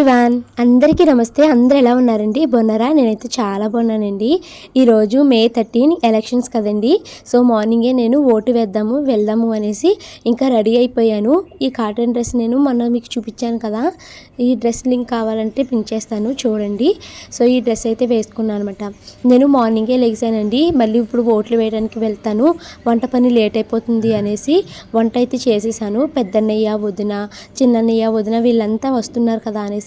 Everyone అందరికీ నమస్తే. అందరు ఎలా ఉన్నారండి? బొన్నరా నేనైతే చాలా బాగున్నానండి. ఈరోజు మే థర్టీన్ ఎలక్షన్స్ కదండి. సో మార్నింగే నేను ఓటు వేద్దాము వెళ్దాము అనేసి ఇంకా రెడీ అయిపోయాను. ఈ కాటన్ డ్రెస్ నేను మొన్న మీకు చూపించాను కదా. ఈ డ్రెస్ లింక్ కావాలంటే పిన్ చేస్తాను చూడండి. సో ఈ డ్రెస్ అయితే వేసుకున్నాను అనమాట నేను మార్నింగే లెగిసానండి మళ్ళీ ఇప్పుడు ఓట్లు వేయడానికి వెళ్తాను. వంట పని లేట్ అయిపోతుంది అనేసి వంట అయితే చేసేసాను. పెద్దన్నయ్య వదిన చిన్నన్నయ్య వదిన వీళ్ళంతా వస్తున్నారు కదా అనేసి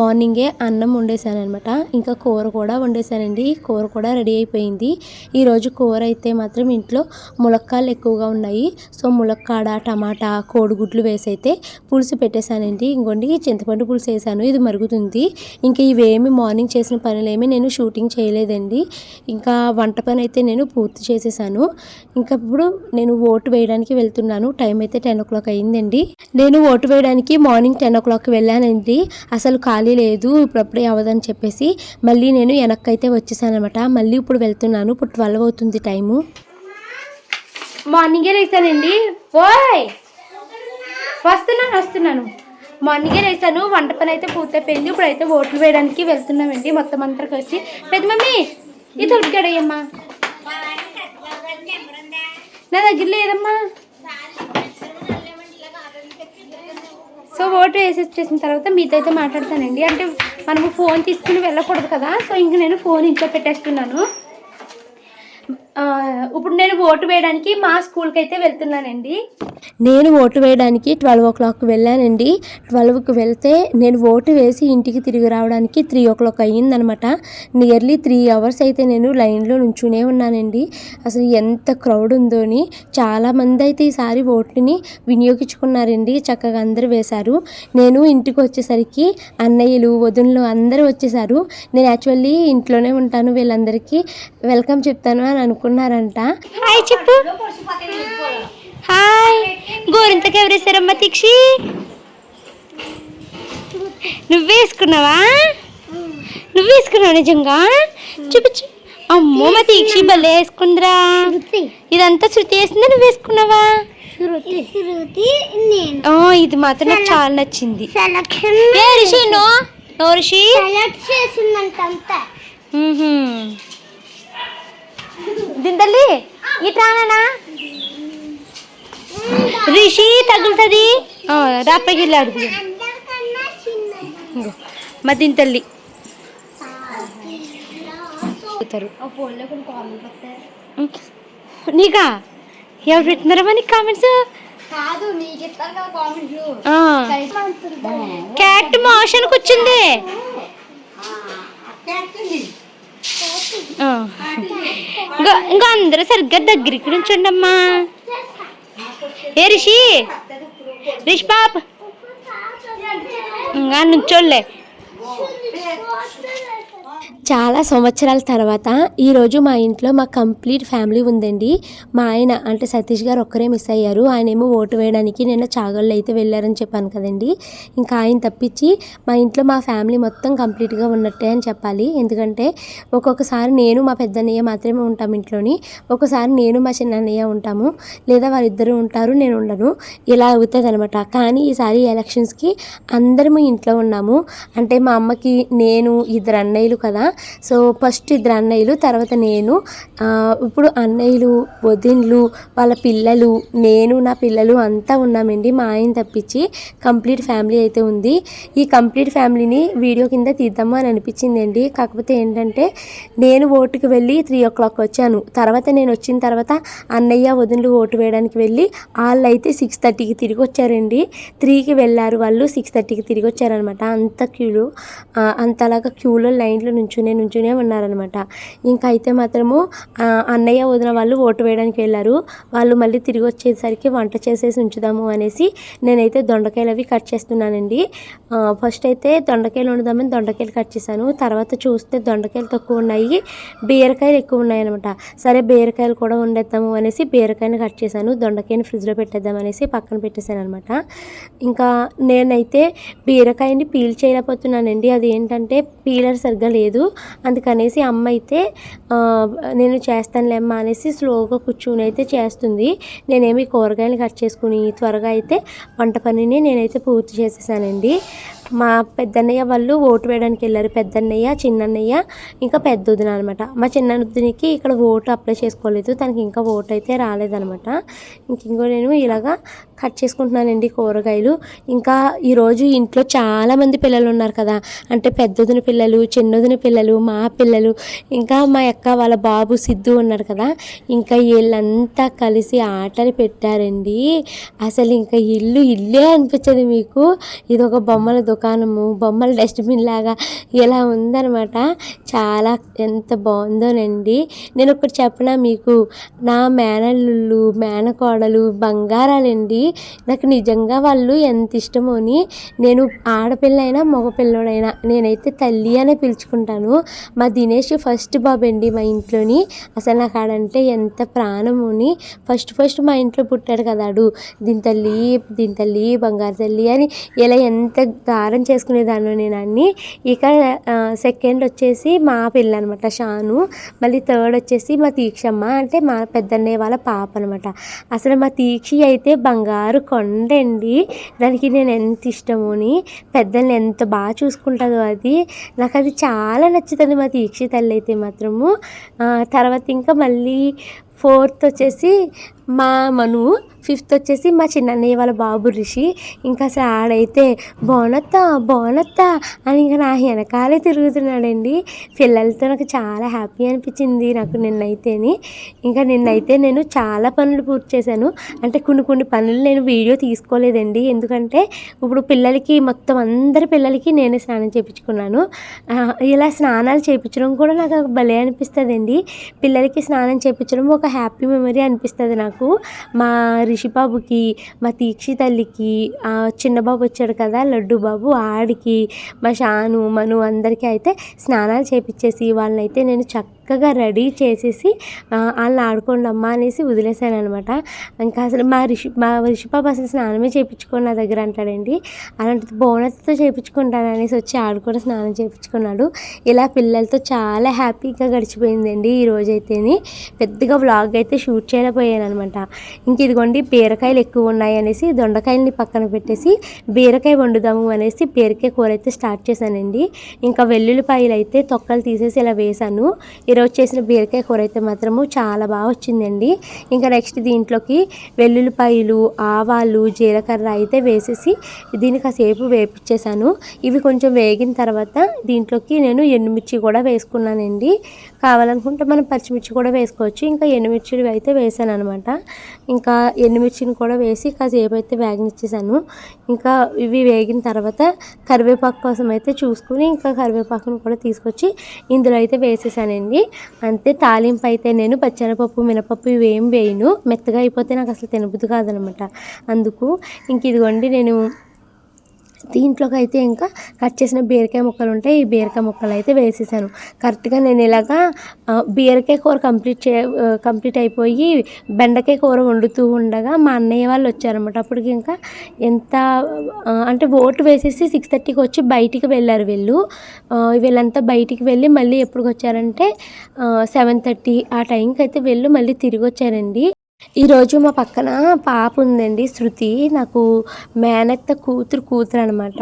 మార్నింగే అన్నం వండేసాను అనమాట ఇంకా కూర కూడా వండేసానండి కూర కూడా రెడీ అయిపోయింది. ఈరోజు కూర అయితే మాత్రం ఇంట్లో ములక్కాయలు ఎక్కువగా ఉన్నాయి. సో ములక్కాడ టమాటా కోడిగుడ్లు వేసి అయితే పులుసు పెట్టేశానండి. ఇంకోండి చింతపండు పులుసు వేసాను. ఇది మరుగుతుంది. ఇంకా ఇవేమి మార్నింగ్ చేసిన పనులేమి నేను షూటింగ్ చేయలేదండి. ఇంకా వంట పని అయితే నేను పూర్తి చేసేసాను. ఇంకా ఇప్పుడు నేను ఓటు వేయడానికి వెళ్తున్నాను. టైం అయితే టెన్ ఓ క్లాక్ అయిందండి. నేను ఓటు వేయడానికి మార్నింగ్ టెన్ ఓ క్లాక్ వెళ్ళానండి. అసలు అసలు ఖాళీ లేదు ఇప్పుడప్పుడే అవ్వదని చెప్పేసి మళ్ళీ నేను వెనక్కి అయితే వచ్చేసాను అనమాట మళ్ళీ ఇప్పుడు వెళ్తున్నాను. ఇప్పుడు ట్వెల్వ్ అవుతుంది టైము. మార్నింగే లేసానండి ఓయ్! వస్తున్నాను వస్తున్నాను. మార్నింగే లేసాను వంట పని అయితే పూర్తయిపోయింది. ఇప్పుడైతే ఓట్లు వేయడానికి వెళ్తున్నామండి. మొత్తం అంతా కలిసి. పెద్ద మమ్మీ ఇది ఉడికాడయ్యమ్మా నా దగ్గర లేదమ్మా. సో ఓటు వేసేసిన తర్వాత మీతో అయితే మాట్లాడతానండి. అంటే మనము ఫోన్ తీసుకుని వెళ్ళకూడదు కదా సో ఇంక నేను ఫోన్ ఇంట్లో పెట్టేస్తున్నాను. ఇప్పుడు నేను ఓటు వేయడానికి మా స్కూల్కి అయితే వెళ్తున్నానండి. నేను ఓటు వేయడానికి ట్వెల్వ్ ఓ క్లాక్ వెళ్ళానండి. ట్వెల్వ్కి వెళ్తే నేను ఓటు వేసి ఇంటికి తిరిగి రావడానికి త్రీ ఓ క్లాక్ అయ్యిందనమాట. నియర్లీ త్రీ అవర్స్ అయితే నేను లైన్లో నుంచునే ఉన్నానండి. అసలు ఎంత క్రౌడ్ ఉందోని చాలామంది అయితే ఈసారి ఓటుని వినియోగించుకున్నారండి. చక్కగా అందరూ వేశారు. నేను ఇంటికి వచ్చేసరికి అన్నయ్యలు వదినలు అందరూ వచ్చేసారు నేను యాక్చువల్లీ ఇంట్లోనే ఉంటాను. వీళ్ళందరికీ వెల్కమ్ చెప్తాను అని అనుకున్నారంట. హాయ్ చెప్పు. హాయ్. గోరింతకి ఎవరేసారమ్మా తిక్షి నువ్వు వేసుకున్నావా? నువ్వు వేసుకున్నావు నిజంగా? చూపించు అమ్మో మా దీక్షి భలే వేసుకుందిరా. ఇదంతా శృతి వేసిందా నువ్వు వేసుకున్నావా? ఇది మాత్రం నాకు చాలా నచ్చింది. సెలక్షన్. ఏ రిషి నో రిషి? అంతా. దిందల్లి ఇట్రానా రిషి తగులుతుంది? రాపగిల్లి అడుగు మా దింతల్లి నీకా? ఎవరు పెట్టినారమ్మా నీకు కామెంట్స్? కాదు క్యాట్ మోషన్కి వచ్చింది. ఇంకా ఇంకా అందరూ సరిగ్గా దగ్గరికి నుంచండి అమ్మా. ఏ రిషి? రిష్ పాప్. ఇంకా నుంచోళ్ళే చాలా సంవత్సరాల తర్వాత ఈరోజు మా ఇంట్లో మా కంప్లీట్ ఫ్యామిలీ ఉందండి. మా ఆయన అంటే సతీష్ గారు ఒక్కరే మిస్ అయ్యారు. ఆయన ఏమో ఓటు వేయడానికి నిన్న చాగళ్ళు అయితే వెళ్ళారని చెప్పాను కదండి. ఇంకా ఆయన తప్పించి మా ఇంట్లో మా ఫ్యామిలీ మొత్తం కంప్లీట్గా ఉన్నట్టే అని చెప్పాలి. ఎందుకంటే ఒక్కొక్కసారి నేను మా పెద్దన్నయ్య మాత్రమే ఉంటాం ఇంట్లోని. ఒక్కొక్కసారి నేను మా చిన్నన్నయ్య ఉంటాము. లేదా వారిద్దరూ ఉంటారు నేను ఉండను. ఇలా అవుతుంది అనమాట కానీ ఈసారి ఎలక్షన్స్కి అందరము ఇంట్లో ఉన్నాము. అంటే మా అమ్మకి నేను ఇద్దరు అన్నయ్యలు కదా. సో ఫస్ట్ ఇద్దరు అన్నయ్యలు తర్వాత నేను. ఇప్పుడు అన్నయ్యలు వదిన్లు వాళ్ళ పిల్లలు నేను నా పిల్లలు అంతా ఉన్నామండి. మా ఆయన తప్పించి కంప్లీట్ ఫ్యామిలీ అయితే ఉంది. ఈ కంప్లీట్ ఫ్యామిలీని వీడియో కింద తీద్దాము అని అనిపించిందండి. కాకపోతే ఏంటంటే నేను ఓటుకి వెళ్ళి త్రీ ఓ క్లాక్ వచ్చాను. తర్వాత నేను వచ్చిన తర్వాత అన్నయ్య వదినలు ఓటు వేయడానికి వెళ్ళి వాళ్ళు అయితే సిక్స్ థర్టీకి తిరిగి వచ్చారండి. త్రీకి వెళ్ళారు వాళ్ళు సిక్స్ థర్టీకి తిరిగి వచ్చారనమాట అంత క్యూలో అంతలాగా క్యూలో లైన్లో నుంచునే నుంచునే ఉన్నారనమాట ఇంకా అయితే మాత్రము అన్నయ్య వదిన వాళ్ళు ఓటు వేయడానికి వెళ్ళారు. వాళ్ళు మళ్ళీ తిరిగి వచ్చేసరికి వంట చేసేసి ఉంచుదాము అనేసి నేనైతే దొండకాయలు అవి కట్ చేస్తున్నానండి. ఫస్ట్ అయితే దొండకాయలు వండుదామని దొండకాయలు కట్ చేశాను. తర్వాత చూస్తే దొండకాయలు తక్కువ ఉన్నాయి బీరకాయలు ఎక్కువ ఉన్నాయి అనమాట సరే బీరకాయలు కూడా వండేద్దాము అనేసి బీరకాయని కట్ చేశాను. దొండకాయని ఫ్రిడ్జ్లో పెట్టేద్దాం అనేసి పక్కన పెట్టేశాను అనమాట ఇంకా నేనైతే బీరకాయని పీల్ చేయలేకపోతున్నానండి. అది ఏంటంటే పీలర్ సరిగ్గా లేదు. అందుకనేసి అమ్మ అయితే నేను నేను చేస్తానులేమ్మా అనేసి స్లోగా కూర్చుని అయితే చేస్తుంది. నేనేమి కూరగాయలు కట్ చేసుకుని త్వరగా అయితే వంట పనిని నేనైతే పూర్తి చేసేసానండి. మా పెద్దన్నయ్య వాళ్ళు ఓటు వేయడానికి వెళ్ళారు. పెద్దన్నయ్య చిన్నన్నయ్య ఇంకా పెద్ద వదిన అనమాట మా చిన్న ఇక్కడ ఓటు అప్లై చేసుకోలేదు. తనకి ఇంకా ఓటు అయితే రాలేదనమాట ఇంక ఇంకో నేను ఇలాగా కట్ చేసుకుంటున్నానండి కూరగాయలు. ఇంకా ఈరోజు ఇంట్లో చాలామంది పిల్లలు ఉన్నారు కదా. అంటే పెద్దదిన పిల్లలు చిన్నదిన పిల్లలు మా పిల్లలు ఇంకా మా అక్క వాళ్ళ బాబు సిద్ధు ఉన్నాడు కదా. ఇంకా వీళ్ళంతా కలిసి ఆటలు పెట్టారండి. అసలు ఇంకా ఇల్లు ఇల్లే అనిపించదు మీకు. ఇది ఒక బొమ్మల దుకాణము బొమ్మల డస్ట్బిన్ లాగా ఇలా ఉందన్నమాట. చాలా ఎంత బాగుందోనండి. నేను ఒకటి చెప్పనా మీకు? నా మేనల్లుళ్ళు మేనకోడలు బంగారాలండి. నాకు నిజంగా వాళ్ళు ఎంత ఇష్టమోని నేను ఆడపిల్లైనా మగపిల్లడైనా నేనైతే తల్లి అనే పిలుచుకుంటాను. మా దినేష్ ఫస్ట్ బాబు అండి మా ఇంట్లోని. అసలు నాకు ఆడంటే ఎంత ప్రాణముని. ఫస్ట్ ఫస్ట్ మా ఇంట్లో పుట్టాడు కదాడు దీని తల్లి దీని తల్లి బంగారు తల్లి అని ఇలా ఎంత గారం చేసుకునేదాన్ని నేను అన్ని ఇక సెకండ్ వచ్చేసి మా పిల్ల అనమాట షాను. మళ్ళీ థర్డ్ వచ్చేసి మా తీక్షమ్మ అంటే మా పెద్దన్నయ్య వాళ్ళ పాప అనమాట. అసలు మా తీక్షి అయితే బంగారు కొండండి. దానికి నేను ఎంత ఇష్టమోని పెద్దల్ని ఎంత బాగా చూసుకుంటుందో అది. నాకు అది చాలా నచ్చుతుంది మా తీక్షి తల్లి అయితే మాత్రము. తర్వాత ఇంకా మళ్ళీ ఫోర్త్ వచ్చేసి మా మను ఫిఫ్త్ వచ్చేసి మా చిన్నన్నయ్య వాళ్ళ బాబు రిషి. ఇంకా అసలు ఆడైతే బోనత్తా బోనత్తా అని ఇంకా నా వెనకాలే తిరుగుతున్నాడండి. పిల్లలతో నాకు చాలా హ్యాపీ అనిపించింది నాకు నిన్నైతేని. ఇంకా నిన్నైతే నేను చాలా పనులు పూర్తి చేశాను. అంటే కొన్ని కొన్ని పనులు నేను వీడియో తీసుకోలేదండి. ఎందుకంటే ఇప్పుడు పిల్లలకి మొత్తం అందరి పిల్లలకి నేనే స్నానం చేయించుకున్నాను ఇలా స్నానాలు చేయించడం కూడా నాకు భలే అనిపిస్తుందండి. పిల్లలకి స్నానం చేయించడం ఒక హ్యాపీ మెమరీ అనిపిస్తుంది నాకు. మా రిషి బాబుకి మా తీక్షి తల్లికి చిన్నబాబు చిన్న బాబు వచ్చాడు కదా లడ్డు బాబు ఆడికి మా షాను మను అందరికీ అయితే స్నానాలు చేపించేసి వాళ్ళనైతే నేను చక్కగా రెడీ చేసేసి వాళ్ళని ఆడుకోండి అమ్మా అనేసి వదిలేసాను అనమాట ఇంకా అసలు మా రిషి మా రిషిపాబు అసలు స్నానమే చేయించుకోండి నా దగ్గర అంటాడండి. అలాంటిది బోనస్తో చేయించుకుంటాను అనేసి వచ్చి ఆడు కూడా స్నానం చేయించుకున్నాడు ఇలా పిల్లలతో చాలా హ్యాపీగా గడిచిపోయిందండి ఈ రోజైతేని. పెద్దగా వ్లాగ్ అయితే షూట్ చేయలేకపోయాను అనమాట ఇంక ఇదిగోండి బీరకాయలు ఎక్కువ ఉన్నాయి అనేసి దొండకాయలని పక్కన పెట్టేసి బీరకాయ వండుదాము అనేసి బీరకాయ కూర అయితే స్టార్ట్ చేశానండి. ఇంకా వెల్లుల్లిపాయలు అయితే తొక్కలు తీసేసి ఇలా వేసాను ఈరోజు చేసిన బీరకాయ కూర అయితే మాత్రము చాలా బాగా వచ్చిందండి. ఇంకా నెక్స్ట్ దీంట్లోకి వెల్లుల్లిపాయలు ఆవాలు జీలకర్ర అయితే వేసేసి దీన్ని కాసేపు వేపించేశాను ఇవి కొంచెం వేగిన తర్వాత దీంట్లోకి నేను ఎండుమిర్చి కూడా వేసుకున్నానండి. కావాలనుకుంటే మనం పచ్చిమిర్చి కూడా వేసుకోవచ్చు. ఇంకా ఎండుమిర్చిలు అయితే వేసాను అనమాట ఇంకా ఎండుమిర్చిని కూడా వేసి కాసేపు అయితే వేగనిచ్చేసాను. ఇంకా ఇవి వేగిన తర్వాత కరివేపాకు కోసం అయితే చూసుకుని ఇంకా కరివేపాకును కూడా తీసుకొచ్చి ఇందులో అయితే వేసేసానండి. అంతే తాలింపు అయితే నేను పచ్చెనపప్పు మినపప్పు ఇవి ఏం వేయను. మెత్తగా అయిపోతే నాకు అసలు తినబుద్ధి కాదనమాట. అందుకు ఇంక ఇదిగోండి నేను దీంట్లోకి అయితే ఇంకా కట్ చేసిన బీరకాయ ముక్కలు ఉంటాయి. ఈ బీరకాయ ముక్కలు అయితే వేసేసాను. కరెక్ట్గా నేను ఇలాగా బీరకాయ కూర కంప్లీట్ చే కంప్లీట్ అయిపోయి బెండకాయ కూర వండుతూ ఉండగా మా అన్నయ్య వాళ్ళు వచ్చారనమాట అప్పటికి ఇంకా ఎంత అంటే ఓటు వేసేసి సిక్స్ థర్టీకి వచ్చి బయటికి వెళ్ళారు వీళ్ళు. వీళ్ళంతా బయటికి వెళ్ళి మళ్ళీ ఎప్పుడు వచ్చారంటే సెవెన్ థర్టీ ఆ టైంకి అయితే వెళ్ళు మళ్ళీ తిరిగి వచ్చారండి ఈరోజు మా పక్కన పాప ఉందండి శృతి. నాకు మేనత్త కూతురు కూతురు అనమాట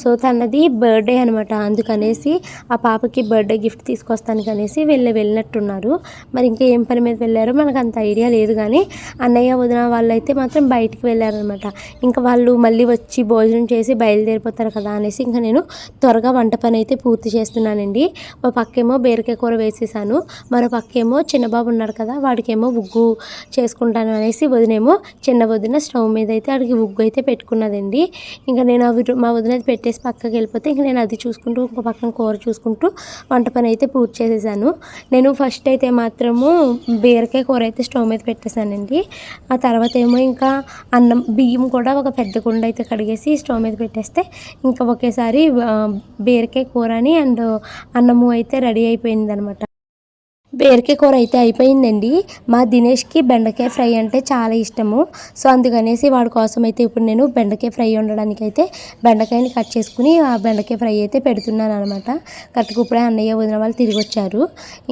సో తనది బర్త్డే అనమాట. అందుకనేసి ఆ పాపకి బర్త్డే గిఫ్ట్ తీసుకొస్తానికి అనేసి వెళ్ళి వెళ్ళినట్టున్నారు. మరి ఇంకా ఏం పని మీద వెళ్ళారో మనకు అంత ఐడియా లేదు కానీ అన్నయ్య వదిన వాళ్ళు అయితే మాత్రం బయటికి వెళ్ళారనమాట. ఇంకా వాళ్ళు మళ్ళీ వచ్చి భోజనం చేసి బయలుదేరిపోతారు కదా అనేసి ఇంకా నేను త్వరగా వంట పని అయితే పూర్తి చేస్తున్నానండి. ఒక పక్కేమో బీరకాయ కూర వేసేసాను. మరో పక్కేమో చిన్నబాబు ఉన్నాడు కదా వాడికేమో ఉగ్గు చేసుకుంటాను అనేసి వదినేమో చిన్న వదిన స్టవ్ మీద అయితే అడిగి ఉగ్గు అయితే పెట్టుకున్నదండి. ఇంకా నేను అవి మా వదిన అది పెట్టేసి పక్కకి వెళ్ళిపోతే ఇంకా నేను అది చూసుకుంటూ ఇంకో పక్కన కూర చూసుకుంటూ వంట పని అయితే పూర్తి చేసేసాను. నేను ఫస్ట్ అయితే మాత్రము బీరకాయ కూర అయితే స్టవ్ మీద పెట్టేశానండి. ఆ తర్వాత ఏమో ఇంకా అన్నం బియ్యం కూడా ఒక పెద్ద కుండ అయితే కడిగేసి స్టవ్ మీద పెట్టేస్తే ఇంకా ఒకేసారి బీరకాయ బీరకాయ కూరని అండ్ అన్నము అయితే రెడీ అయిపోయింది అనమాట బీరకాయ కూర అయితే అయిపోయిందండి. మా దినేష్కి బెండకాయ ఫ్రై అంటే చాలా ఇష్టము. సో అందుకనేసి వాడి కోసం అయితే ఇప్పుడు నేను బెండకాయ ఫ్రై ఉండడానికి అయితే బెండకాయని కట్ చేసుకుని ఆ బెండకాయ ఫ్రై అయితే పెడుతున్నాను అనమాట కట్టుకు ఇప్పుడే అన్నయ్య వదిన వాళ్ళు తిరిగి వచ్చారు.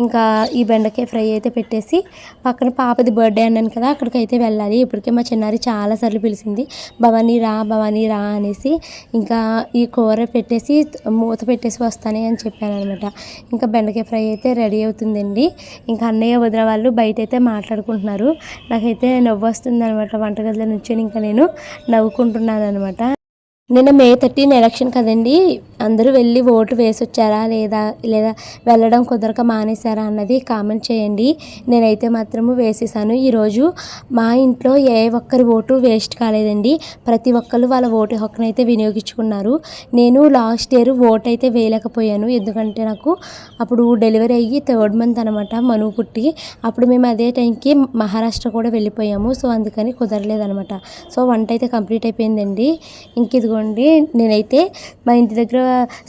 ఇంకా ఈ బెండకాయ ఫ్రై అయితే పెట్టేసి పక్కన పాపది బర్త్డే అన్నాను కదా అక్కడికి అయితే వెళ్ళాలి. ఇప్పటికే మా చిన్నారి చాలాసార్లు పిలిచింది భవానీ రా భవానీ రా అనేసి. ఇంకా ఈ కూర పెట్టేసి మూత పెట్టేసి వస్తానే అని చెప్పాను అనమాట ఇంకా బెండకాయ ఫ్రై అయితే రెడీ అవుతుందండి. ఇంకా అన్నయ్య వదిన వాళ్ళు బయట అయితే మాట్లాడుకుంటున్నారు. నాకైతే నవ్వు వస్తుంది అనమాట వంటగదిలో నుంచి ఇంకా నేను నవ్వుకుంటున్నాను అనమాట నిన్న మే థర్టీన్ ఎలక్షన్ కదండి. అందరూ వెళ్ళి ఓటు వేసి వచ్చారా లేదా లేదా వెళ్ళడం కుదరక మానేశారా అన్నది కామెంట్ చేయండి. నేనైతే మాత్రము వేసేసాను. ఈరోజు మా ఇంట్లో ఏ ఒక్కరి ఓటు వేస్ట్ కాలేదండి. ప్రతి ఒక్కరు వాళ్ళ ఓటు హక్కును అయితే వినియోగించుకున్నారు. నేను లాస్ట్ ఇయర్ ఓటు అయితే వేయలేకపోయాను. ఎందుకంటే నాకు అప్పుడు డెలివరీ అయ్యి థర్డ్ మంత్ అనమాట మనువు పుట్టి. అప్పుడు మేము అదే టైంకి మహారాష్ట్ర కూడా వెళ్ళిపోయాము. సో అందుకని కుదరలేదనమాట సో వంట అయితే కంప్లీట్ అయిపోయిందండి. ఇంక ఇదిగోండి నేనైతే మా ఇంటి దగ్గర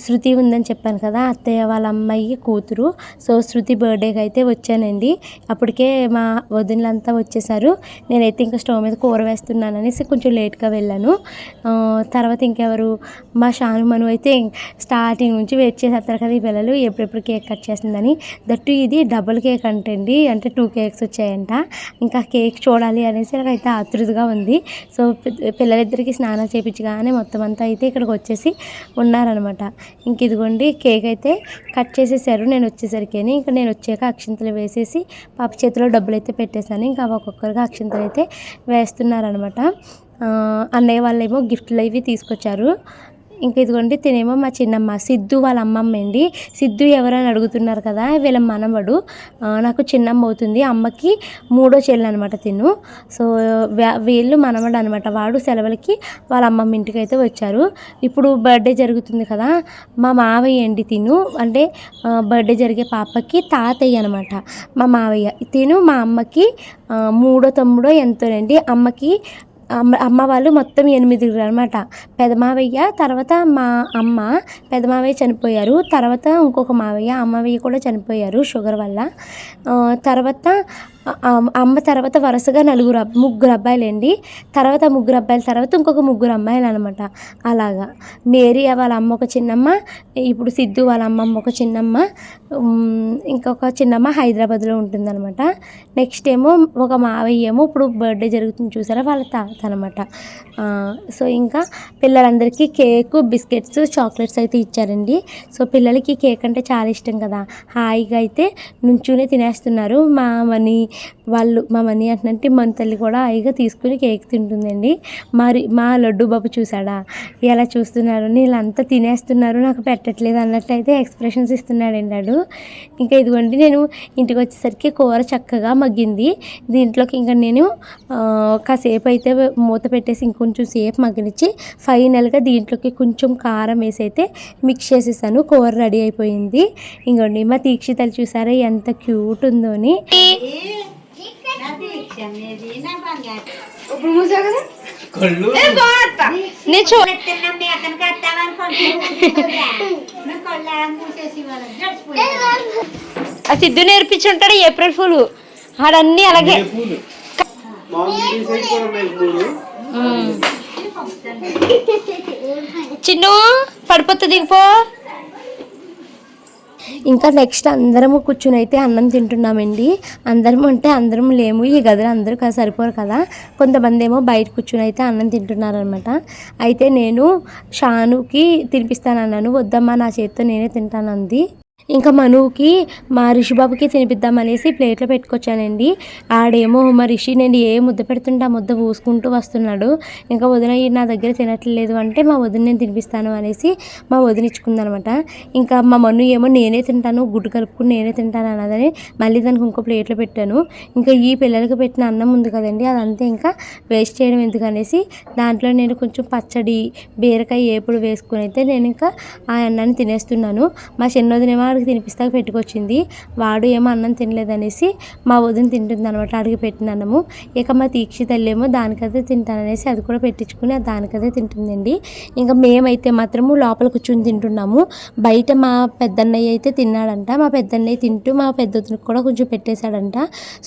శృతి ఉందని చెప్పాను కదా అత్తయ్య వాళ్ళ అమ్మాయి కూతురు. సో శృతి బర్త్డేకి అయితే వచ్చానండి. అప్పటికే మా వదినలంతా వచ్చేసారు. నేనైతే ఇంకా స్టవ్ మీద కూర వేస్తున్నాను అనేసి కొంచెం లేట్గా వెళ్ళాను. తర్వాత ఇంకెవరు? మా షాను మను అయితే స్టార్టింగ్ నుంచి వెయిట్ చేసేస్తారు కదా ఈ పిల్లలు ఎప్పుడెప్పుడు కేక్ కట్ చేస్తుందని. దట్టు ఇది డబుల్ కేక్ అంటండి అంటే టూ కేక్స్ వచ్చాయంట. ఇంకా కేక్ చూడాలి అనేసి నాకైతే ఆతృతగా ఉంది. సో పిల్లలిద్దరికి స్నానం చేయించగానే మొత్తం అంతా అయితే ఇక్కడికి వచ్చేసి ఉన్నారనమాట ఇంక ఇదిగోండి కేక్ అయితే కట్ చేసేసారు. నేను వచ్చేసరికి ఇంకా నేను వచ్చాక అక్షింతలు వేసేసి పాప చేతిలో డబ్బులు అయితే పెట్టేశాను. ఇంకా ఒక్కొక్కరికి అక్షింతలు అయితే వేస్తున్నారనమాట అన్నయ్య వాళ్ళేమో గిఫ్ట్లు అవి తీసుకొచ్చారు. ఇంకా ఇదిగోండి తినేమో మా చిన్నమ్మ సిద్ధు వాళ్ళ అమ్మమ్మ అండి. సిద్ధు ఎవరని అడుగుతున్నారు కదా వీళ్ళ మనవడు. నాకు చిన్నమ్మ అవుతుంది అమ్మకి మూడో చెల్లి అనమాట తిను. సో వీళ్ళు మనవడు అనమాట వాడు సెలవులకి వాళ్ళ అమ్మమ్మ ఇంటికి అయితే వచ్చారు. ఇప్పుడు బర్త్డే జరుగుతుంది కదా మా మావయ్య అండి తిను. అంటే బర్త్డే జరిగే పాపకి తాతయ్య అనమాట మా మావయ్య. తిను మా అమ్మకి మూడో తమ్ముడో ఎంతోనండి అమ్మకి అమ్మ అమ్మ వాళ్ళు మొత్తం ఎనిమిదిగురు అనమాట పెదమావయ్య తర్వాత మా అమ్మ పెదమావయ్య చనిపోయారు. తర్వాత ఇంకొక మావయ్య అమ్మవయ్య కూడా చనిపోయారు షుగర్ వల్ల. తర్వాత అమ్మ తర్వాత వరుసగా నలుగురు ముగ్గురు అబ్బాయిలండి. తర్వాత ముగ్గురు అబ్బాయిల తర్వాత ఇంకొక ముగ్గురు అమ్మాయిలు అనమాట అలాగా. మేరీ వాళ్ళ అమ్మ ఒక చిన్నమ్మ ఇప్పుడు సిద్ధు వాళ్ళ అమ్మమ్మ ఒక చిన్నమ్మ ఇంకొక చిన్నమ్మ హైదరాబాద్లో ఉంటుందన్నమాట నెక్స్ట్ ఏమో ఒక మావయ్య ఏమో ఇప్పుడు బర్త్డే జరుగుతుంది చూసారా వాళ్ళ తాత అనమాట. సో ఇంకా పిల్లలందరికీ కేకు బిస్కెట్స్ చాక్లెట్స్ అయితే ఇచ్చారండి. సో పిల్లలకి కేక్ అంటే చాలా ఇష్టం కదా. హాయిగా అయితే నుంచునే తినేస్తున్నారు మా మనీ వాళ్ళు మా మనీ అంటే మన తల్లి కూడా హాయిగా తీసుకుని కేక్ తింటుందండి. మరి మా లడ్డు బాబు చూసాడా ఎలా చూస్తున్నారు? వీళ్ళంతా తినేస్తున్నారు. నాకు పెట్టట్లేదు అన్నట్లయితే ఎక్స్ప్రెషన్స్ ఇస్తున్నాడండి వాడు ఇంకా ఇదిగోండి నేను ఇంటికి వచ్చేసరికి కూర చక్కగా మగ్గింది. దీంట్లోకి ఇంకా నేను కాసేపు అయితే మూత పెట్టేసి ఇంకొంచెం సేపు మగ్గనిచ్చి ఫైనల్గా దీంట్లోకి కొంచెం కారం వేసి అయితే మిక్స్ చేసేసాను. కూర రెడీ అయిపోయింది. ఇంకోండి మా తీక్షితలు చూసారా ఎంత క్యూట్ ఉందో అని. ఇప్పుడు కదా కళ్ళు సిద్ధు నేర్పించుంటాడు ఏప్రిల్ ఫుల్. ఆడన్నీ అలాగే. చిన్ను పడిపోతుంది దిగిపో ఇంకా నెక్స్ట్ అందరము కూర్చుని అయితే అన్నం తింటున్నామండి. అందరం అంటే అందరం లేము ఈ గదిలో అందరూ కదా సరిపోరు కదా. కొంతమంది ఏమో బయట కూర్చుని అయితే అన్నం తింటున్నారనమాట అయితే నేను షానుకి తినిపిస్తానన్నాను వద్దమ్మా నా చేతితో నేనే తింటానంది. ఇంకా మనువుకి మా రిషిబాబుకి తినిపిద్దామనేసి ప్లేట్లో పెట్టుకొచ్చానండి. ఆడేమో మా రిషి నేను ఏ ముద్ద పెడుతుంటే ఆ ముద్ద పూసుకుంటూ వస్తున్నాడు. ఇంకా వదిన నా దగ్గర తినట్లేదు అంటే మా వదిన నేను తినిపిస్తాను అనేసి మా వదిన ఇచ్చుకుందనమాట ఇంకా మా మన్ను ఏమో నేనే తింటాను గుడ్డు కలుపుకుని నేనే తింటాను అన్నదని మళ్ళీ దానికి ఇంకో ప్లేట్లో పెట్టాను. ఇంకా ఈ పిల్లలకి పెట్టిన అన్నం ఉంది కదండి అదంతా ఇంకా వేస్ట్ చేయడం ఎందుకనేసి దాంట్లో నేను కొంచెం పచ్చడి బీరకాయ ఏపుడు వేసుకుని అయితే నేను ఇంకా ఆ అన్నాన్ని తినేస్తున్నాను. మా చిన్నదినేమో వాడికి తినిపిస్తాక పెట్టుకొచ్చింది. వాడు ఏమో అన్నం తినలేదనేసి మా వదిన తింటుంది అనమాట అడిగి పెట్టిన అన్నము ఇక మా తీక్షి తల్లి ఏమో దానికదే తింటాననేసి అది కూడా పెట్టించుకుని అది దానికదే తింటుందండి. ఇంకా మేమైతే మాత్రము లోపల కూర్చొని తింటున్నాము. బయట మా పెద్దన్నయ్య అయితే తిన్నాడంట. మా పెద్దన్నయ్య తింటూ మా పెద్దతునికి కూడా కొంచెం పెట్టేశాడంట.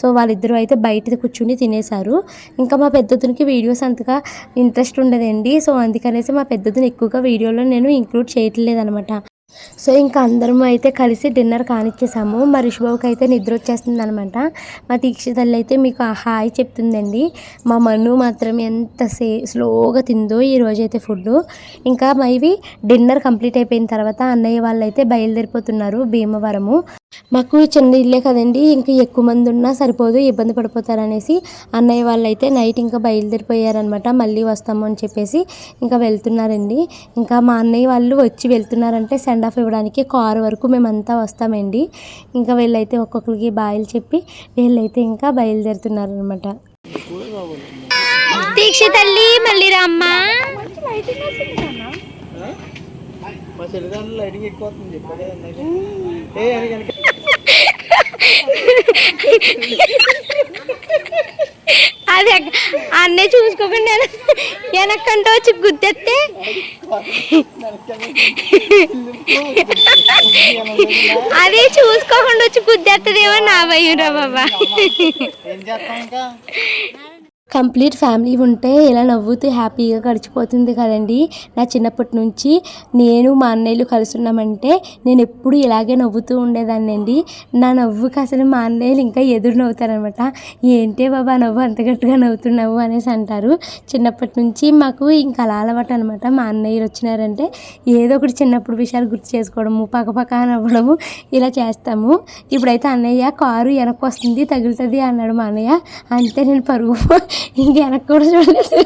సో వాళ్ళిద్దరూ అయితే బయట కూర్చుని తినేశారు. ఇంకా మా పెద్దతునికి వీడియోస్ అంతగా ఇంట్రెస్ట్ ఉండదండి. సో అందుకనేసి మా పెద్దతుని ఎక్కువగా వీడియోలో నేను ఇంక్లూడ్ చేయట్లేదు అనమాట సో ఇంకా అందరం అయితే కలిసి డిన్నర్ కానిచ్చేసాము. మరి రిషుబాబుకి అయితే నిద్ర వచ్చేస్తుంది అనమాట మా దీక్ష తల్లి అయితే మీకు హాయ్ చెప్తుందండి. మా మన్ను మాత్రం ఎంత సే స్లోగా తిందో ఈ అయితే ఫుడ్ ఇంకా ఇవి డిన్నర్ కంప్లీట్ అయిపోయిన తర్వాత అన్నయ్య వాళ్ళు అయితే బయలుదేరిపోతున్నారు భీమవరము. మాకు చిన్న ఇల్లే కదండి ఇంకా ఎక్కువ మంది ఉన్నా సరిపోదు ఇబ్బంది పడిపోతారనేసి అన్నయ్య వాళ్ళు అయితే నైట్ ఇంకా బయలుదేరిపోయారనమాట మళ్ళీ వస్తాము అని చెప్పేసి ఇంకా వెళ్తున్నారండి. ఇంకా మా అన్నయ్య వాళ్ళు వచ్చి వెళ్తున్నారంటే సెండ్ ఆఫ్ ఇవ్వడానికి కారు వరకు మేమంతా వస్తామండి. ఇంకా వీళ్ళైతే ఒక్కొక్కరికి బాయిలు చెప్పి వీళ్ళైతే ఇంకా బయలుదేరుతున్నారనమాట దీక్ష తల్లి మళ్ళీ రమ్మా. మా చెల్లిదండ్రులు లైటింగ్ ఎక్కువ అవుతుంది చెప్పలే ఏ అని కనుక అది అన్నీ చూసుకోకుండా వెనక్కంటే వచ్చి గుద్దెత్తే అది చూసుకోకుండా వచ్చి గుద్దెత్తదేమో నా భయం రా బాబా. ఏం చేస్తాం ఇంకా? కంప్లీట్ ఫ్యామిలీ ఉంటే ఇలా నవ్వుతూ హ్యాపీగా గడిచిపోతుంది కదండి. నా చిన్నప్పటి నుంచి నేను మా అన్నయ్యలు కలిసి ఉన్నామంటే నేను ఎప్పుడు ఇలాగే నవ్వుతూ ఉండేదాన్ని అండి. నా నవ్వుకి అసలు మా అన్నయ్యలు ఇంకా ఎదురు నవ్వుతారనమాట ఏంటే బాబా నవ్వు అంత గట్టిగా నవ్వుతున్నావు అనేసి అంటారు. చిన్నప్పటి నుంచి మాకు ఇంకా అలా అలవాటు అనమాట మా అన్నయ్యలు వచ్చినారంటే ఏదో ఒకటి చిన్నప్పుడు విషయాలు గుర్తు చేసుకోవడము పక్కపక్క నవ్వడము ఇలా చేస్తాము. ఇప్పుడైతే అన్నయ్య కారు వెనక్కి వస్తుంది తగులుతుంది అన్నాడు మా అన్నయ్య. అంతే నేను పరుగు ఇంక వెనక్కి కూడా చూడలేదు.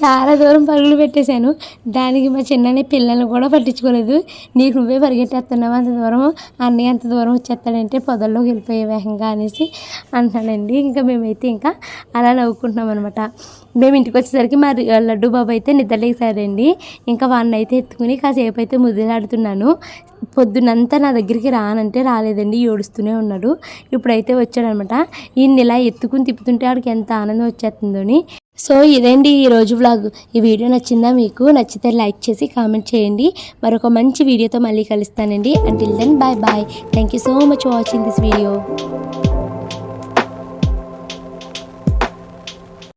చాలా దూరం పరుగులు పెట్టేశాను. దానికి మా చిన్ననే పిల్లల్ని కూడా పట్టించుకోలేదు. నీకు నువ్వే పరిగెట్టేస్తున్నావు? అంత దూరం అన్నయ్య అంత దూరం వచ్చేస్తాడంటే పొదల్లోకి వెళ్ళిపోయే వేగంగా అనేసి అంటానండి ఇంకా మేమైతే ఇంకా అలా నవ్వుకుంటున్నాం అనమాట మేము ఇంటికి వచ్చేసరికి మా లడ్డు బాబు అయితే నిద్రలేసారండి ఇంకా వాడిని అయితే ఎత్తుకుని కాసేపు అయితే ముద్దులాడుతున్నాను. పొద్దునంతా నా దగ్గరికి రానంటే రాలేదండి ఏడుస్తూనే ఉన్నాడు. ఇప్పుడైతే వచ్చాడనమాట. ఈయన్ని ఇలా ఎత్తుకుని తిప్పుతుంటే ఆడికి ఎంత ఆనందం వచ్చేస్తుందోని. సో ఇదండి ఈ రోజు వ్లాగ్. ఈ వీడియో నచ్చిందా మీకు? నచ్చితే లైక్ చేసి కామెంట్ చేయండి. మరొక మంచి వీడియోతో మళ్ళీ కలుస్తానండి. Until then bye bye thank you so much watching this video